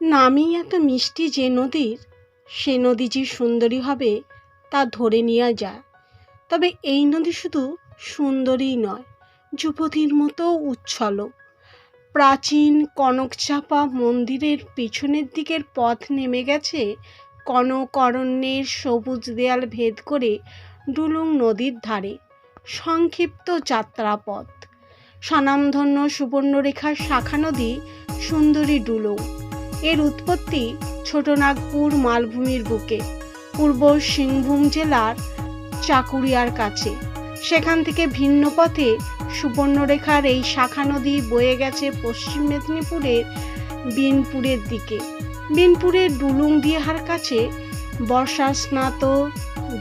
নামই এত মিষ্টি যে নদীর, সে নদী যে সুন্দরী হবে তা ধরে নেওয়া যায়। তবে এই নদী শুধু সুন্দরী নয় যুবতীর মতো উচ্ছল। প্রাচীন কনকচাপা মন্দিরের পিছনের দিকের পথ নেমে গেছে কনকরণ্যের সবুজ দেয়াল ভেদ করে ডুলুং নদীর ধারে। সংক্ষিপ্ত যাত্রাপথ। স্বনামধন্য সুবর্ণরেখার শাখা নদী সুন্দরী ডুলুং। এর উৎপত্তি ছোটনাগপুর মালভূমির বুকে। পূর্ব সিংভূম জেলার চাকুরিয়ার কাছে। সেখান থেকে ভিন্ন পথে সুবর্ণরেখার এই শাখা নদী বয়ে গেছে পশ্চিম মেদিনীপুরের বিনপুরের দিকে। বিনপুরের ডুলুং দিয়াহার কাছে বর্ষা স্নাত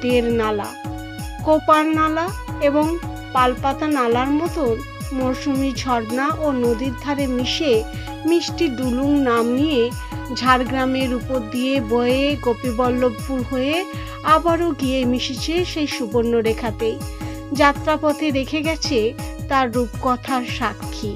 দের নালা, কোপার নালা এবং পালপাতা নালার মতন মরশুমি ঝর্ণা ও নদীর ধারে মিশে মিষ্টি ডুলুং নাম নিয়ে ঝাড়গ্রামের উপর দিয়ে বয়ে গোপীবল্লভপুর হয়ে আবারও গিয়ে মিশেছে সেই সুবর্ণরেখাতেই। যাত্রাপথে রেখে গেছে তার রূপকথার সাক্ষী।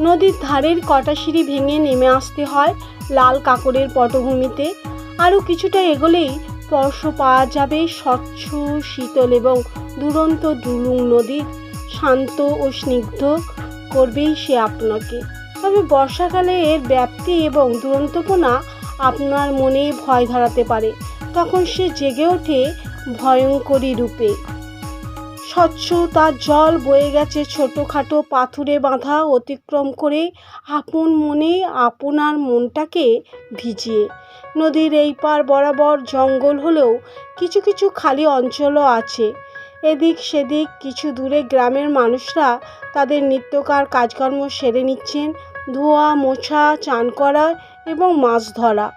নদীর ধারের কটা সিঁড়ি ভেঙে নেমে আসতে হয় লাল কাকরের পটভূমিতে। আরও কিছুটা এগোলেই স্পর্শ পাওয়া যাবে স্বচ্ছ, শীতল এবং দুরন্ত ডুলুং নদীর শান্ত ও স্নিগ্ধ করবেই সে আপনাকে। তবে বর্ষাকালে এর ব্যাপ্তি এবং দুরন্তপনা আপনার মনে ভয় ধরাতে পারে। তখন সে জেগে ওঠে ভয়ঙ্করী রূপে। স্বচ্ছ তার জল বয়ে গেছে ছোটোখাটো পাথুরে বাঁধা অতিক্রম করে আপন মনে আপনার মনটাকে ভিজিয়ে। নদীর এই পার বরাবর জঙ্গল হলেও কিছু কিছু খালি অঞ্চলও আছে। এদিক সেদিক কিছু দূরে গ্রামের মানুষরা তাদের নিত্যকার কাজকর্ম সেরে নিচ্ছেন। ধোয়া, মোছা, চান করা এবং মাছ ধরা।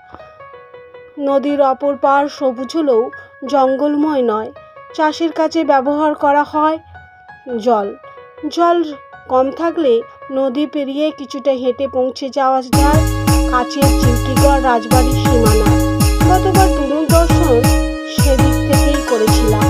নদীর অপর পার সবুজ হলেও জঙ্গলময় নয়। চাষের কাজে ব্যবহার করা হয় জল। জল কম থাকলে নদী পেরিয়ে কিছুটা হেঁটে পৌঁছে যাওয়া যায়। কাছের চিল্কিগড় রাজবাড়ির সীমানা। গতবার টুনুর দর্শন সেদিক থেকেই করেছিলাম।